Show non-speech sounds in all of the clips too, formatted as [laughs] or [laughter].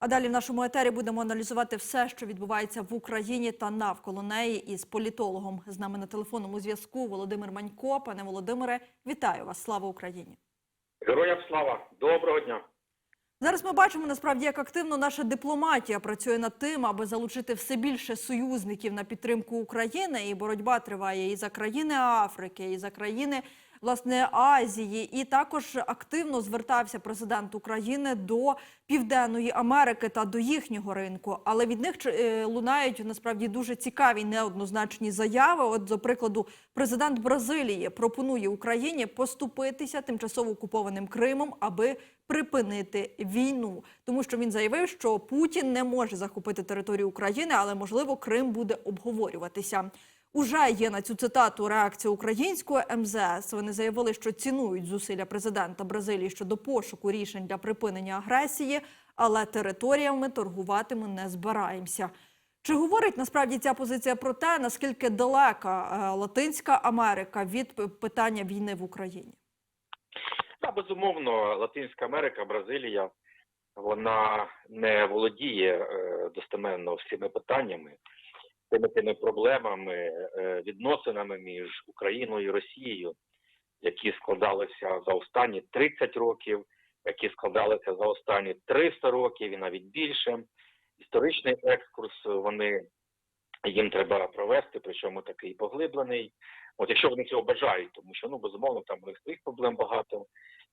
А далі в нашому етері будемо аналізувати все, що відбувається в Україні та навколо неї із політологом. З нами на телефонному зв'язку Володимир Манько. Пане Володимире, вітаю вас! Слава Україні! Героям слава! Доброго дня! Зараз ми бачимо насправді, як активно наша дипломатія працює над тим, аби залучити все більше союзників на підтримку України. І боротьба триває і за країни Африки, і за країни власне Азії. І також активно звертався президент України до Південної Америки та до їхнього ринку. Але від них е, лунають насправді дуже цікаві неоднозначні заяви. От, до прикладу, президент Бразилії пропонує Україні поступитися тимчасово окупованим Кримом, аби припинити війну, тому що він заявив, що Путін не може захопити територію України, але можливо Крим буде обговорюватися. Уже є на цю цитату реакція українського МЗС. Вони заявили, що цінують зусилля президента Бразилії щодо пошуку рішень для припинення агресії, але територіями торгувати ми не збираємося. Чи говорить насправді ця позиція про те, наскільки далека е, Латинська Америка від питання війни в Україні? Та безумовно, Латинська Америка, Бразилія, вона не володіє е, достеменно всіми питаннями, тими тими проблемами, е, відносинами між Україною і Росією, які складалися за останні 30 років, які складалися за останні 300 років і навіть більше. Історичний екскурс вони їм треба провести, причому такий поглиблений. От якщо вони цього бажають, тому що ну безумовно там у них своїх проблем багато,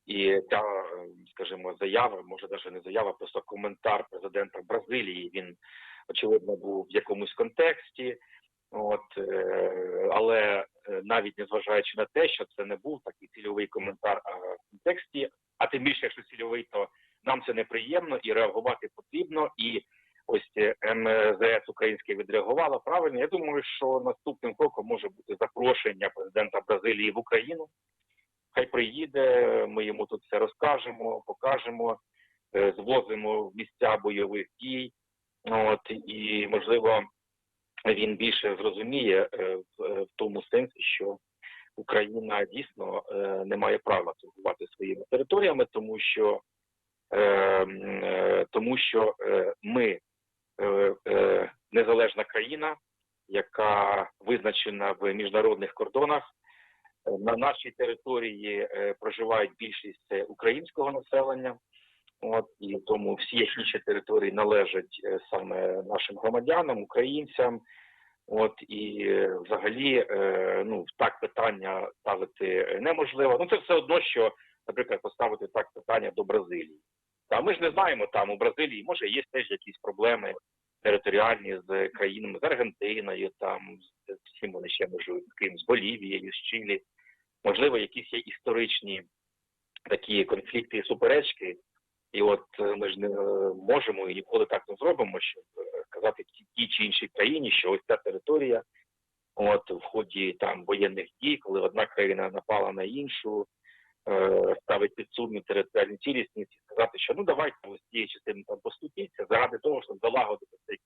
і ця, е, скажімо, заява, може навіть не заява, просто коментар президента Бразилії. Він очевидно був в якомусь контексті. От е, але е, навіть незважаючи на те, що це не був такий цільовий коментар в контексті, а тим більше, якщо цільовий, то нам це неприємно і реагувати потрібно. І ось е, МЗС українське відреагувало правильно. Я думаю, що наступним кроком може бути запрошення президента Бразилії в Україну. Хай приїде, ми йому тут все розкажемо, покажемо, е, звозимо в місця бойових дій. От і можливо він більше зрозуміє е, в, тому сенсі, що Україна дійсно не має права торгувати своїми територіями, тому що е, м, е, тому що ми незалежна країна, яка визначена в міжнародних кордонах. Е, На нашій території е, проживають більшість е, українського населення. От і тому всі інші території належать е, саме нашим громадянам, українцям. От і е, взагалі, е, ну так питання ставити неможливо. Ну це все одно, що, наприклад, поставити так питання до Бразилії. Та ми ж не знаємо там у Бразилії, може є теж якісь проблеми територіальні з країнами, з Аргентиною, там з всім вони ще можуть з ким, з Болівією, з Чилі. Можливо, якісь є історичні такі конфлікти і суперечки. І от е, ми ж не е, можемо і ніколи так не зробимо, щоб е, казати тій- чи іншій країні, що ось ця територія, от в ході там воєнних дій, коли одна країна напала на іншу, ставить під сумнів територіальну цілісність і сказати, що ну давайте ось цієї частини там поступіться заради того, щоб залагодити цей.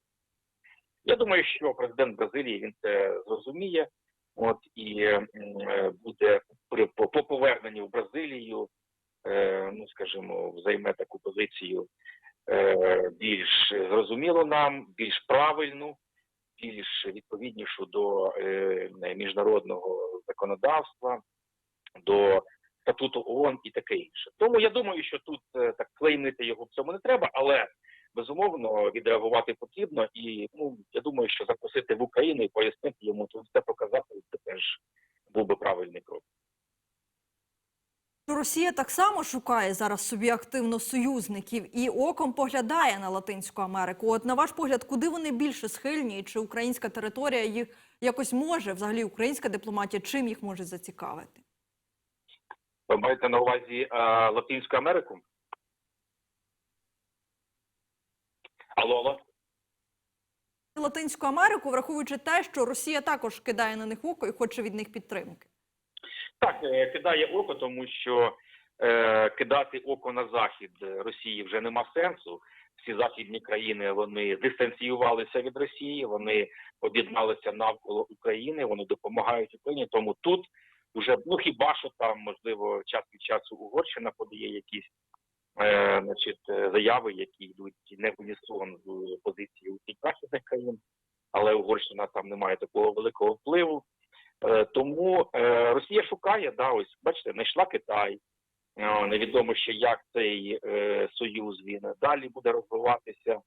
Я думаю, що президент Бразилії він це зрозуміє. От і е, буде при по, по поверненню в Бразилію, е, ну скажімо, займе таку позицію е, більш зрозумілу нам, більш правильну, більш відповіднішу до е, міжнародного законодавства, до статуту ООН і таке інше. Тому я думаю, що тут е, так клеймити його в цьому не треба, але безумовно відреагувати потрібно. І ну я думаю, що запросити в Україну і пояснити йому тут все показати, це теж був би правильний крок. Росія так само шукає зараз собі активно союзників і оком поглядає на Латинську Америку. От на ваш погляд, куди вони більше схильні? І Чи українська територія їх якось може, взагалі українська дипломатія, чим їх може зацікавити? Ви маєте на увазі е, Латинську Америку? Алло, алло. Латинську Америку, враховуючи те, що Росія також кидає на них око і хоче від них підтримки. Так, е, кидає око, тому що е, кидати око на захід Росії вже нема сенсу. Всі західні країни вони дистанціювалися від Росії, вони об'єдналися навколо України, вони допомагають Україні. Тому тут вже ну хіба що там можливо час від часу Угорщина подає якісь е, значить, е, заяви, які йдуть не унісон з позиції усіх західних країн, але Угорщина там не має такого великого впливу. Е, Тому е, Росія шукає, да, ось бачите, знайшла Китай. Е, Невідомо ще як цей е, союз він далі буде розвиватися,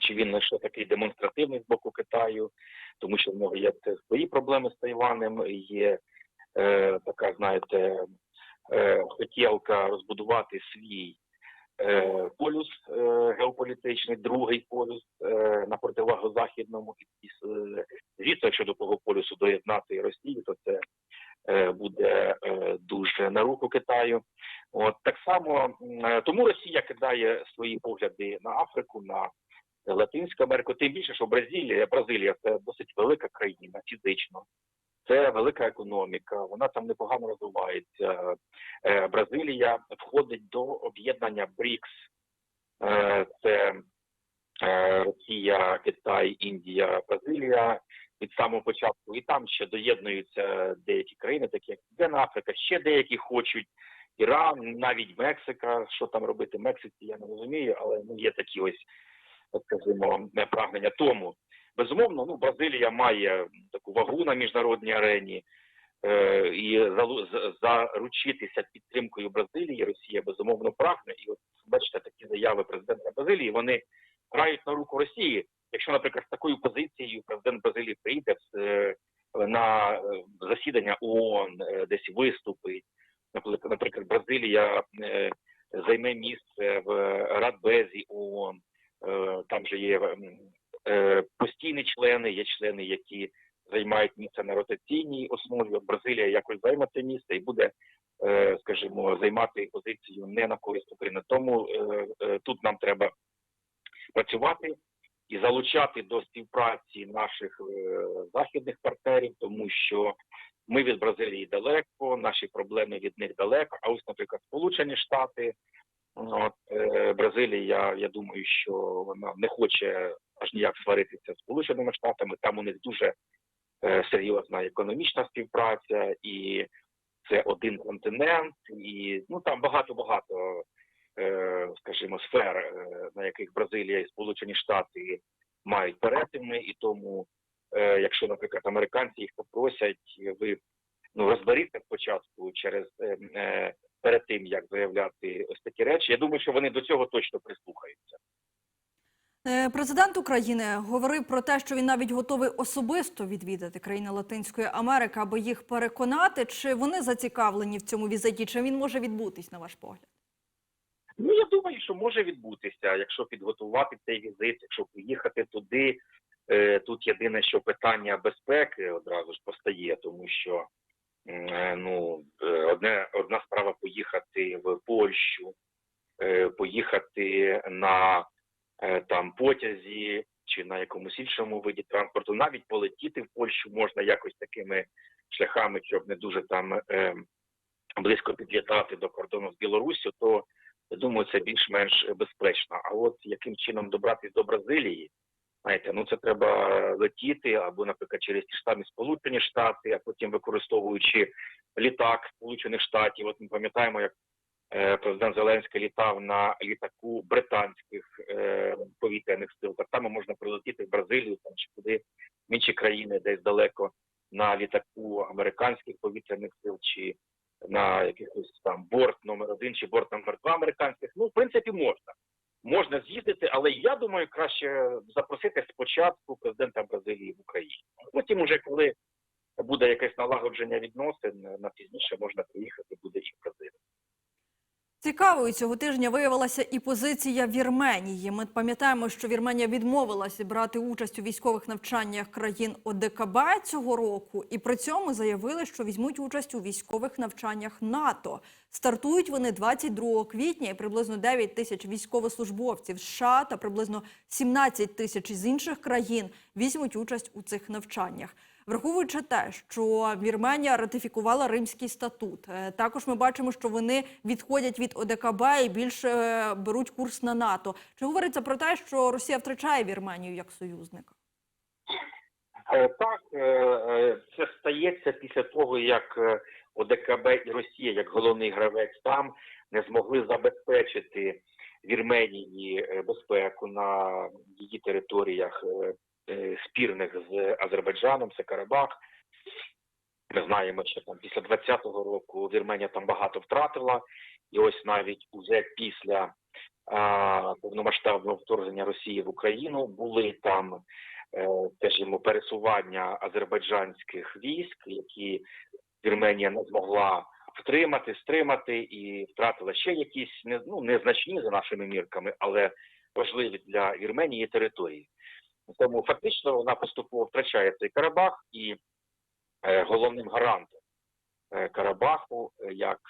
чи він лише такий демонстративний з боку Китаю, тому що в нього є свої проблеми з Тайванем, є е, така, знаєте, е, хотілка розбудувати свій е, полюс е, геополітичний, другий полюс е, на противагу західному. І, е, звісно, якщо до того полюсу доєднати Росію, то це е, буде е, дуже на руку Китаю. От так само е, тому Росія кидає свої погляди на Африку, на Латинську Америку. Тим більше, що Бразилія, Бразилія це досить велика країна фізично. Це велика економіка, вона там непогано розвивається. Е, Бразилія входить до об'єднання БРІКС. Е, Це е, Росія, Китай, Індія, Бразилія від самого початку. І там ще доєднуються деякі країни, такі як Південна Африка, ще деякі хочуть. Іран, навіть Мексика. Що там робити в Мексиці, я не розумію, але ну є такі ось, скажімо, прагнення тому. Безумовно, ну Бразилія має таку вагу на міжнародній арені. Е, і заручитися підтримкою Бразилії Росія безумовно прагне. І от бачите, такі заяви президента Бразилії вони грають на руку Росії. Якщо, наприклад, з такою позицією президент Бразилії прийде е, на е, засідання ООН, е, десь виступить, наприклад, Бразилія е, займе місце в Радбезі ООН, е, там же є постійні члени, є члени, які займають місце на ротаційній основі. От Бразилія якось займе це місце і буде, е, скажімо, займати позицію не на користь України. Тому е, е, тут нам треба працювати і залучати до співпраці наших е, західних партнерів, тому що ми від Бразилії далеко, наші проблеми від них далеко. А ось, наприклад, Сполучені Штати. От, е, Бразилія, я думаю, що вона не хоче аж ніяк сваритися з Сполученими Штатами. Там у них дуже е, серйозна економічна співпраця, і це один континент, і ну там багато багато, е, скажімо, сфер, е, на яких Бразилія і Сполучені Штати мають перетини, і тому, якщо, наприклад, американці їх попросять, ви ну розберіться спочатку через перед тим, як заявляти ось такі речі. Я думаю, що вони до цього точно прислухаються. Е, Президент України говорив про те, що він навіть готовий особисто відвідати країни Латинської Америки, аби їх переконати, чи вони зацікавлені в цьому візиті, чи він може відбутись, на ваш погляд? Ну я думаю, що може відбутися, якщо підготувати цей візит, якщо поїхати туди. Е, Тут єдине, що питання безпеки одразу ж постає, тому що е, ну одне одна справа поїхати в Польщу, поїхати на там потязі чи на якомусь іншому виді транспорту, навіть полетіти в Польщу можна якось такими шляхами, щоб не дуже там е, близько підлітати до кордону з Білоруссю, то я думаю, це більш-менш безпечно. А от яким чином добратися до Бразилії, знаєте, ну це треба летіти або, наприклад, через ті самі Сполучені Штати, а потім використовуючи літак Сполучених Штатів. От ми пам'ятаємо, як е, президент Зеленський літав на літаку британських е, повітряних сил. Так само можна прилетіти в Бразилію там чи куди в інші країни, десь далеко на літаку американських повітряних сил чи на якихось там борт номер один чи борт номер два американських. Ну, в принципі, можна. Можна з'їздити, але я думаю, краще запросити спочатку президента Бразилії в Україну. Потім, уже коли буде якесь налагодження відносин, на пізніше можна приїхати, буде і в Бразилію. Цікавою цього тижня виявилася і позиція Вірменії. Ми пам'ятаємо, що Вірменія відмовилася брати участь у військових навчаннях країн ОДКБ цього року, і при цьому заявили, що візьмуть участь у військових навчаннях НАТО. Стартують вони 22 квітня, і приблизно 9 тисяч військовослужбовців США та приблизно 17 тисяч із інших країн візьмуть участь у цих навчаннях. Враховуючи те, що Вірменія ратифікувала Римський статут, е, також ми бачимо, що вони відходять від ОДКБ і більше е, беруть курс на НАТО. Чи говориться про те, що Росія втрачає Вірменію як союзника? Е, Так, це стається після того, як ОДКБ і Росія, як головний гравець там, не змогли забезпечити Вірменії безпеку на її територіях спірних з Азербайджаном, це Карабах. Ми знаємо, що там після 20-го року Вірменія там багато втратила, і ось навіть уже після а, повномасштабного вторгнення Росії в Україну були там, е, скажімо, пересування азербайджанських військ, які Вірменія не змогла втримати, стримати і втратила ще якісь ну, незначні за нашими мірками, але важливі для Вірменії території. Тому фактично вона поступово втрачає цей Карабах і е, головним гарантом е, Карабаху е, як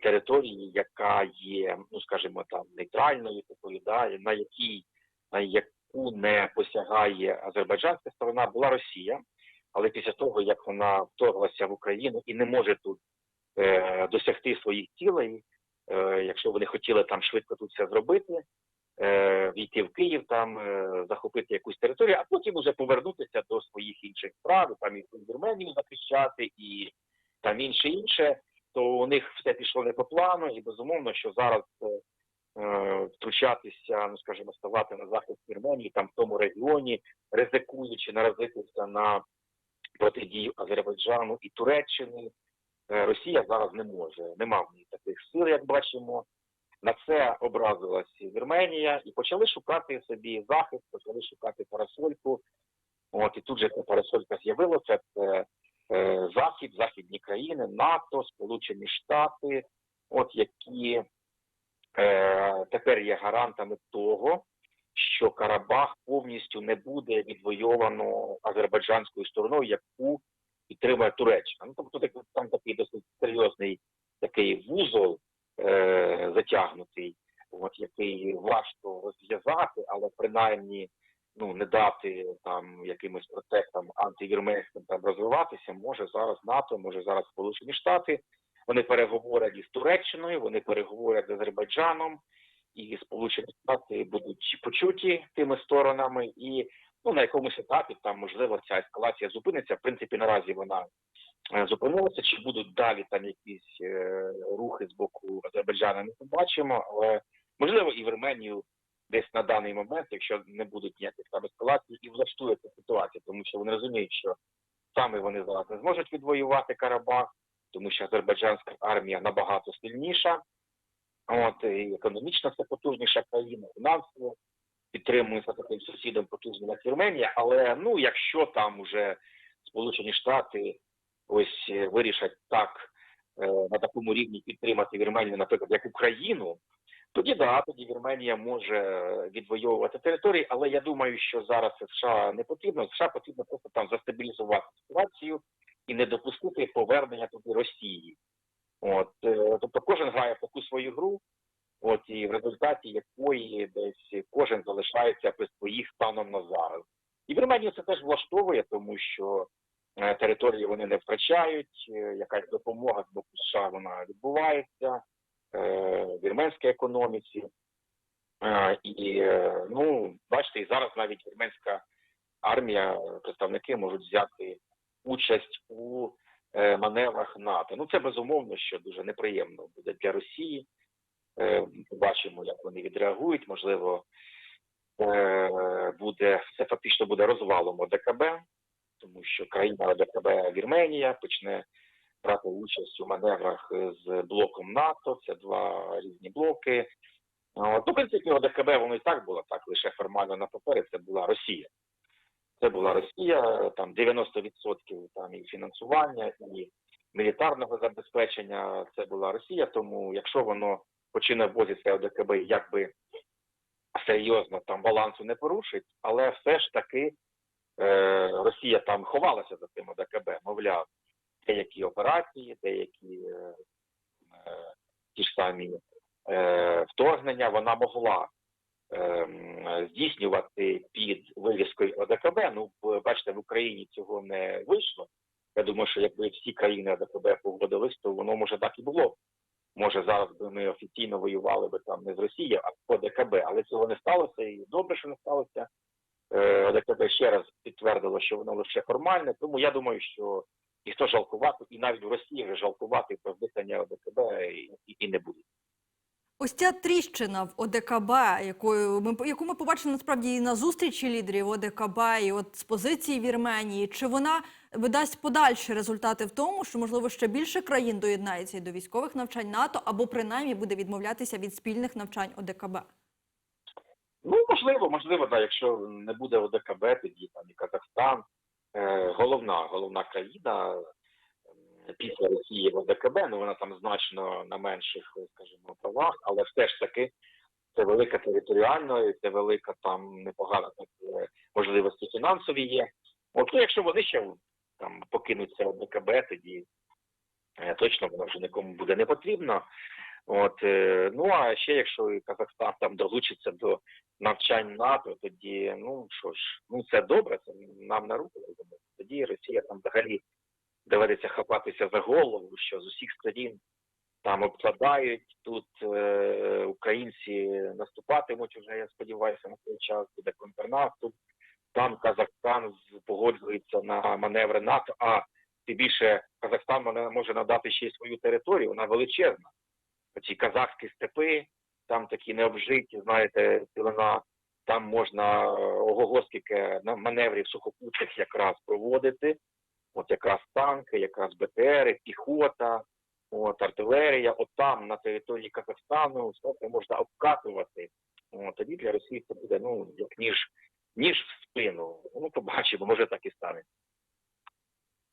території, яка є, ну скажімо, там нейтральною, такою, да, на якій на яку не посягає азербайджанська сторона, була Росія. Але після того, як вона вторглася в Україну і не може тут е, досягти своїх цілей, е, якщо вони хотіли там швидко тут все зробити, війти в Київ, там е, захопити якусь територію, а потім уже повернутися до своїх інших справ, там і Вірменію захищати, і там інше інше, то у них все пішло не по плану, і безумовно, що зараз е, е, втручатися, ну скажімо, ставати на захист Вірменії, там в тому регіоні, ризикуючи наразитися на протидію Азербайджану і Туреччини, е, Росія зараз не може. Нема в ній таких сил, як бачимо. На це образилась Вірменія і почали шукати собі захист, почали шукати парасольку. От і тут же ця парасолька з'явилася. Це е, Захід, західні країни, НАТО, Сполучені Штати, от які е, тепер є гарантами того, що Карабах повністю не буде відвойовано азербайджанською стороною, яку підтримує Туреччина. Ну тобто там такий досить серйозний такий вузол е, затягнутий, от який важко розв'язати, але принаймні ну не дати там якимось процесам антивірменським там розвиватися, може зараз НАТО, може зараз Сполучені Штати. Вони переговорять із Туреччиною, вони переговорять з Азербайджаном, і Сполучені Штати будуть почуті тими сторонами, і ну на якомусь етапі там можливо ця ескалація зупиниться. В принципі, наразі вона е, зупинилася. Чи будуть далі там якісь е, рухи з боку Азербайджана? Ми побачимо, але можливо і Вірменію десь на даний момент, якщо не будуть ніяких там ескалацій, і влаштує цю ситуацію, тому що вони розуміють, що саме вони зараз не зможуть відвоювати Карабах, тому що азербайджанська армія набагато сильніша. От і економічно це потужніша країна, фінансово підтримується таким сусідом потужним, як Вірменія. Але ну, якщо там уже Сполучені Штати ось е, вирішать так е, на такому рівні підтримати Вірменію, наприклад, як Україну, тоді да, тоді Вірменія може відвоювати території. Але я думаю, що зараз США не потрібно. США потрібно просто там застабілізувати ситуацію і не допустити повернення туди Росії. От е, тобто кожен грає в таку свою гру, от і в результаті якої десь кожен залишається при своїх станом на зараз. І Вірменію це теж влаштовує, тому що території вони не втрачають, е, якась допомога з боку США вона відбувається е, вірменській економіці. Е, і е, ну, бачите, і зараз навіть вірменська армія, представники можуть взяти участь у е, маневрах НАТО. Ну це безумовно, що дуже неприємно буде для Росії. Е, Побачимо, як вони відреагують. Можливо, е, буде це фактично буде розвалом ОДКБ, тому що країна ОДКБ Вірменія почне брати участь у маневрах з блоком НАТО. Це два різні блоки. От, ну, в принципі, ОДКБ воно і так було так, лише формально на папері. Це була Росія. Це була Росія, там 90% там і фінансування, і мілітарного забезпечення. Це була Росія. Тому якщо воно почне ввозитися ОДКБ, якби серйозно там балансу не порушить, але все ж таки е, Росія там ховалася за цим ОДКБ, мовляв, деякі операції, деякі е, е, ті ж самі е, вторгнення вона могла ем, здійснювати під вивіскою ОДКБ. Ну, бачите, в Україні цього не вийшло. Я думаю, що якби всі країни ОДКБ погодились, то воно може так і було. Може, зараз би ми офіційно воювали би там не з Росією, а з ОДКБ, але цього не сталося, і добре, що не сталося. Е, ОДКБ ще раз підтвердило, що воно лише формальне. Тому я думаю, що ніхто жалкувати, і навіть в Росії вже жалкувати про вдихання ОДКБ і, і, не будуть. Ось ця тріщина в ОДКБ, якою ми яку ми побачили насправді і на зустрічі лідерів ОДКБ, і от з позиції Вірменії, чи вона дасть подальші результати в тому, що можливо ще більше країн доєднається до військових навчань НАТО, або принаймні буде відмовлятися від спільних навчань ОДКБ? Ну, можливо, можливо, да, якщо не буде ОДКБ, тоді там і Казахстан, е, головна, головна країна ем, після Росії в ОДКБ, ну вона там значно на менших, скажімо, правах, але все ж таки це велика територіально, і це велика там непогана так, е, можливості фінансові є. От ну, якщо вони ще там покинуть це ОДКБ, тоді е, точно воно вже нікому буде не потрібно. От е, ну а ще якщо Казахстан там долучиться до навчань НАТО, тоді ну що ж, ну це добре, це нам на руку. Тоді Росія там взагалі доведеться хапатися за голову, що з усіх сторін там обкладають. Тут е, українці наступатимуть уже, я сподіваюся, на цей час буде контрнаступ. Там Казахстан погоджується на маневри НАТО. А тим більше Казахстан може надати ще й свою територію, вона величезна. Оці казахські степи, там такі необжиті, знаєте, цілина, там можна е, ого-го скільки маневрів сухопутних якраз проводити. От якраз танки, якраз БТРи, піхота, от артилерія. От там на території Казахстану все можна обкатувати. От, тоді для Росії це буде ну як ніж ніж в спину. Ну побачимо, може так і стане.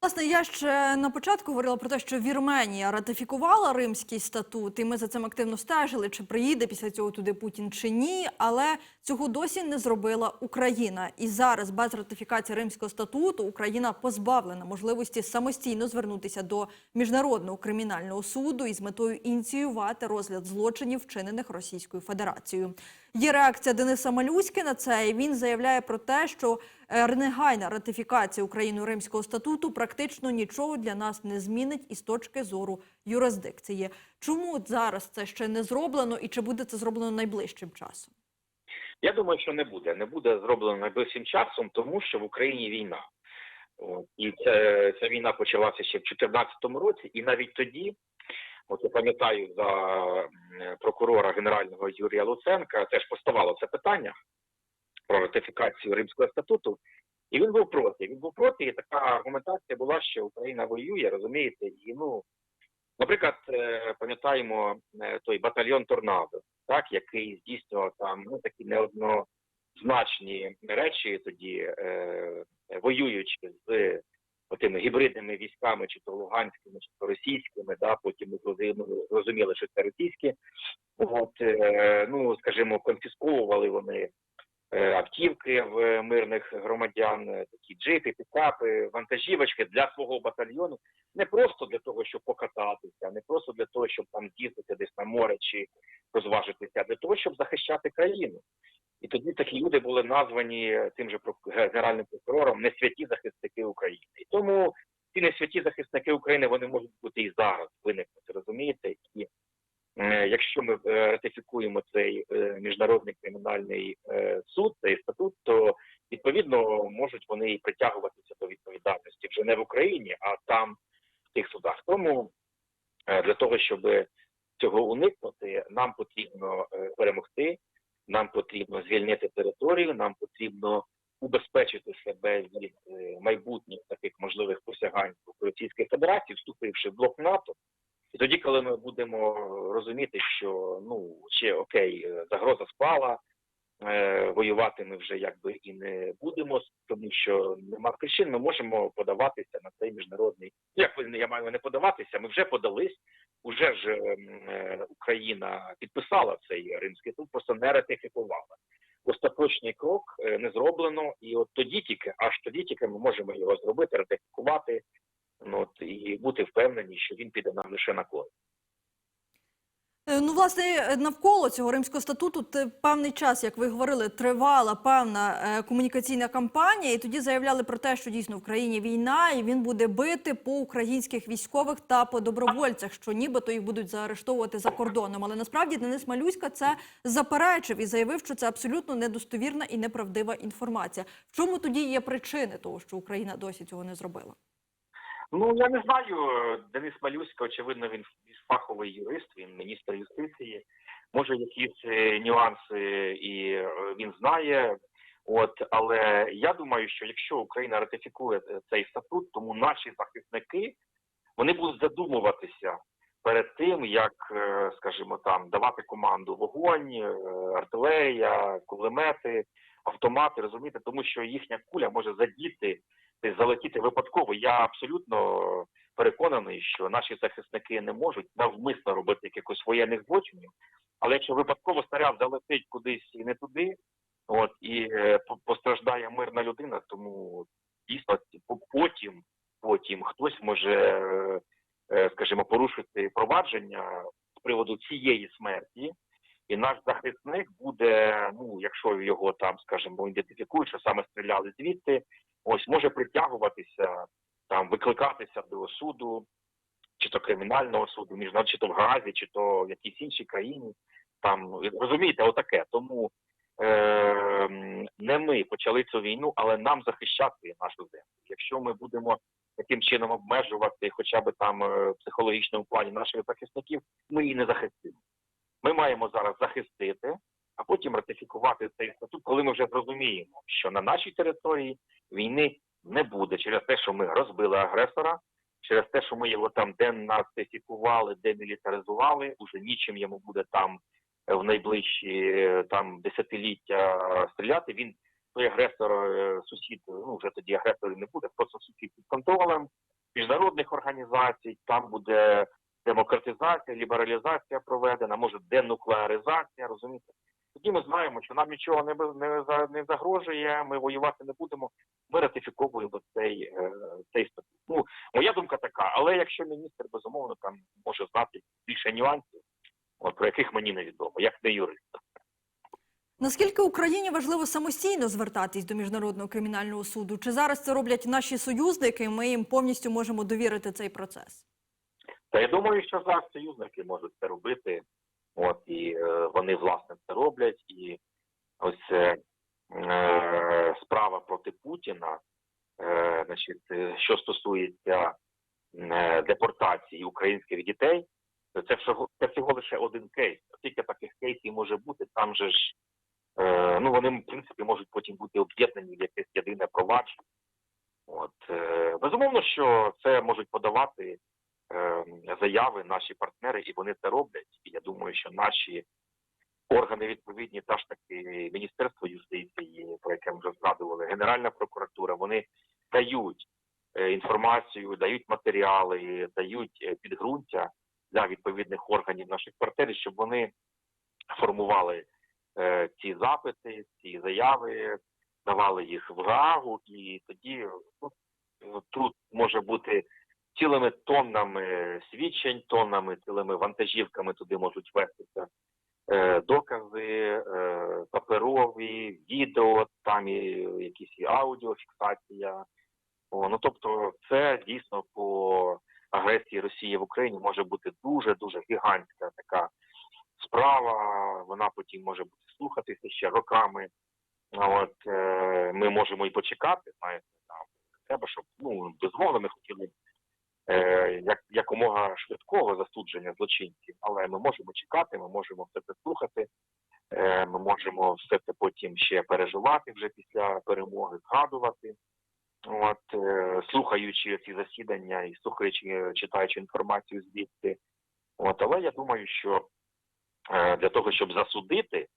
Власне, я ще на початку говорила про те, що Вірменія ратифікувала Римський статут, і ми за цим активно стежили, чи приїде після цього туди Путін чи ні. Але цього досі не зробила Україна. І зараз без ратифікації Римського статуту Україна позбавлена можливості самостійно звернутися до міжнародного кримінального суду із метою ініціювати розгляд злочинів, вчинених Російською Федерацією. Є реакція Дениса Малюськи на це. і Він заявляє про те, що негайна ратифікація Україною Римського статуту практично нічого для нас не змінить із точки зору юрисдикції. Чому зараз це ще не зроблено, і чи буде це зроблено найближчим часом? Я думаю, що не буде. Не буде зроблено найближчим часом, тому що в Україні війна. І це, ця війна почалася ще в 2014 році, і навіть тоді, от я пам'ятаю за прокурора генерального Юрія Луценка, теж поставало це питання про ратифікацію Римського статуту. І він був проти. Він був проти, і така аргументація була, що Україна воює, розумієте, і ну, наприклад, е, пам'ятаємо е, той батальйон Торнадо, так, який здійснював там ну такі неоднозначні речі тоді, е, воюючи з тими гібридними військами, чи то луганськими, чи то російськими, да, потім ми зрозуміли, зрозуміли, що це російські. От, е, ну, скажімо, конфісковували вони автівки в мирних громадян, е, такі джипи, пікапи, вантажівочки для свого батальйону. Не просто для того, щоб покататися, не просто для того, щоб там з'їздити десь на море чи розважитися, а для того, щоб захищати країну. І тоді такі люди були названі тим же генеральним прокурором несвяті захисники України. І тому ці несвяті захисники України вони можуть бути і зараз виникнути, розумієте? І е, якщо ми е, ратифікуємо цей е, міжнародний кримінальний е, суд, цей статут, то відповідно можуть вони і притягуватися до відповідальності вже не в Україні, а там в тих судах. Тому е, для того, щоб цього уникнути, нам потрібно е, перемогти. Нам потрібно звільнити територію, нам потрібно убезпечити себе від е, майбутніх таких можливих посягань Російської Федерації, вступивши в блок НАТО. І тоді, коли ми будемо розуміти, що ну ще окей, е, загроза спала, е, воювати ми вже якби і не будемо, тому що нема причин, ми можемо подаватися на цей міжнародний. Як ви я маю не подаватися? Ми вже подались. Уже ж ем, е, Україна підписала цей римський суд, просто не ратифікувала. Остаточний крок е, не зроблено, і от тоді тільки, аж тоді тільки ми можемо його зробити, ратифікувати, ну от і бути впевнені, що він піде нам лише на користь. Е, Ну, власне, е, навколо цього римського статуту певний час, як ви говорили, тривала певна е, комунікаційна кампанія, і тоді заявляли про те, що дійсно в країні війна, і він буде бити по українських військових та по добровольцях, що нібито їх будуть заарештовувати за кордоном. Але насправді Денис Малюська це заперечив і заявив, що це абсолютно недостовірна і неправдива інформація. В чому тоді є причини того, що Україна досі цього не зробила? Ну я не знаю. Денис Малюська, очевидно, він фаховий юрист, він міністр юстиції. Може, якісь е, нюанси і е, він знає. От, але я думаю, що якщо Україна ратифікує е, цей статут, тому наші захисники вони будуть задумуватися перед тим, як, скажімо, там давати команду вогонь, артилерія, кулемети, автомати, розумієте, тому що їхня куля може задіти, залетіти випадково. Я абсолютно переконаний, що наші захисники не можуть навмисно робити якихось воєнних злочинів. Але якщо випадково снаряд залетить кудись і не туди, от і е, по- постраждає мирна людина, тому дійсно потім, потім хтось може, е, е, скажімо, порушити провадження з приводу цієї смерті. І наш захисник буде, ну якщо його там, скажімо, ідентифікують, що саме стріляли звідти, ось може притягуватися, там викликатися до суду, чи то кримінального суду, міжнародного, чи то в Гаазі, чи то в якійсь іншій країні. Там розумієте, отаке. Тому е, не ми почали цю війну, але нам захищати нашу землю. Якщо ми будемо таким чином обмежувати, хоча б там е, в психологічному плані наших захисників, ми її не захистимо. Ми маємо зараз захистити, а потім ратифікувати цей статут, коли ми вже зрозуміємо, що на нашій території війни не буде через те, що ми розбили агресора, через те, що ми його там денацифікували, демілітаризували, уже нічим йому буде там е, в найближчі е, там десятиліття стріляти. Він той агресор, е, сусід, ну вже тоді агресорів не буде, просто сусід під контролем міжнародних організацій. Там буде демократизація, лібералізація проведена, може денуклеаризація, розумієте? Тоді ми знаємо, що нам нічого не, не, за- не загрожує, ми воювати не будемо, ми ратифіковуємо цей, е, цей статут. Ну, моя думка така, але якщо міністр, безумовно, там може знати більше нюансів, от, про яких мені невідомо, як не юрист. Наскільки Україні важливо самостійно звертатись до міжнародного кримінального суду? Чи зараз це роблять наші союзники? і Ми їм повністю можемо довірити цей процес? Та я думаю, що зараз союзники можуть це робити. От і е, вони власне це роблять. І ось е, е, справа проти Путіна, е, значить, е, що стосується е, депортації українських дітей, то це всього це всього лише один кейс. Оскільки таких кейсів може бути, там же ж е, ну вони в принципі можуть потім бути об'єднані в якесь єдине провадження. От е, безумовно, що це можуть подавати заяви наші партнери, і вони це роблять. І я думаю, що наші органи відповідні, та ж таки Міністерство юстиції, про яке ми вже згадували, Генеральна прокуратура, вони дають е, інформацію, дають матеріали, дають е, підґрунтя для відповідних органів наших партнерів, щоб вони формували е, ці запити, ці заяви, давали їх в Гаагу, і тоді ну, тут може бути цілими тоннами свідчень, тоннами, цілими вантажівками туди можуть вестися е, докази, е, паперові, відео, там і якісь і аудіофіксація. О, ну тобто, це дійсно по агресії Росії в Україні може бути дуже дуже гігантська така справа. Вона потім може бути слухатися ще роками. От е, ми можемо і почекати, знаєте, там треба, щоб ну безумовно ми хотіли як якомога швидкого засудження злочинців, але ми можемо чекати, ми можемо все це слухати, е, ми можемо все це потім ще переживати вже після перемоги, згадувати. От е, слухаючи ці засідання і слухаючи, читаючи інформацію звідти. От, але я думаю, що е, для того, щоб засудити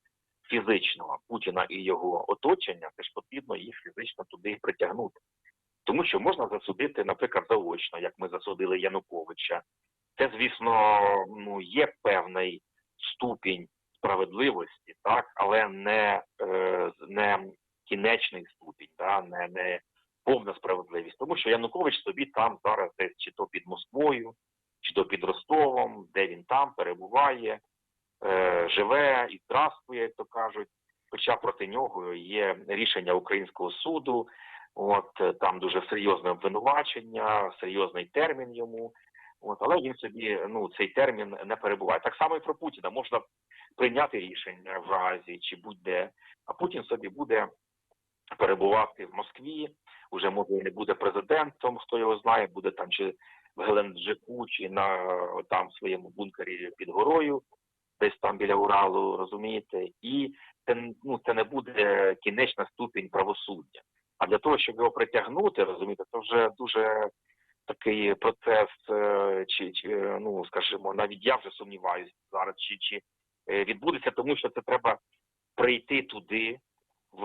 фізично Путіна і його оточення, теж потрібно їх фізично туди притягнути. Тому що можна засудити, наприклад, заочно, як ми засудили Януковича. Це, звісно, ну є певний ступінь справедливості, так, але не, е, не кінечний ступінь, да, не, не повна справедливість. Тому що Янукович собі там зараз десь чи то під Москвою, чи то під Ростовом, де він там перебуває, е, живе і здравствує, як то кажуть. Хоча проти нього є рішення українського суду, от е, там дуже серйозне обвинувачення, серйозний термін йому. От, але він собі ну цей термін не перебуває. Так само і про Путіна можна прийняти рішення в Газі чи будь-де, а Путін собі буде перебувати в Москві уже може не буде президентом, хто його знає, буде там чи в Геленджику, чи на там в своєму бункері під горою, десь там біля Уралу, розумієте, і це ну це не буде кінечна ступінь правосуддя. А для того, щоб його притягнути, розумієте, це вже дуже такий процес, е, чи, чи е, ну скажімо, навіть я вже сумніваюся зараз, чи, чи е, відбудеться, тому що це треба прийти туди, в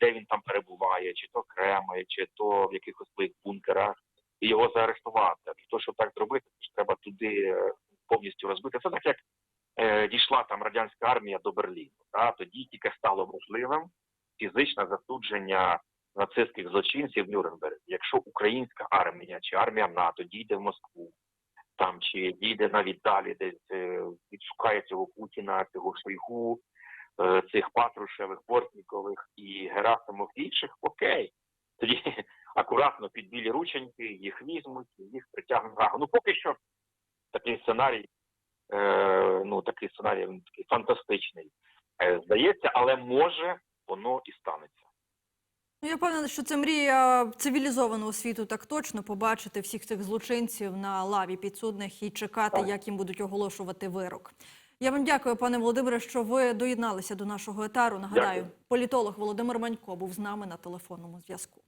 де він там перебуває, чи то Кремль, чи то в якихось своїх бункерах, і його заарештувати. Для того, щоб так зробити, то треба туди повністю розбити. Це так як дійшла там радянська армія до Берліну. Та? Тоді тільки стало можливим фізичне засудження нацистських злочинців в Нюрнберзі. Якщо українська армія чи армія НАТО дійде в Москву, там чи дійде навіть далі, десь е, відшукає цього Путіна, цього Шойгу, е, цих Патрушевих, Бортнікових і Герасимов інших, окей. Тоді [laughs] акуратно під білі рученьки їх візьмуть, їх притягнуть. А, Ну поки що такий сценарій, е, ну такий сценарій він такий фантастичний. Здається, але може воно і станеться. Ну, я впевнена, що це мрія цивілізованого світу так точно побачити всіх цих злочинців на лаві підсудних і чекати, Так. як їм будуть оголошувати вирок. Я вам дякую, пане Володимире, що ви доєдналися до нашого етару. Нагадаю, Дякую. політолог Володимир Манько був з нами на телефонному зв'язку.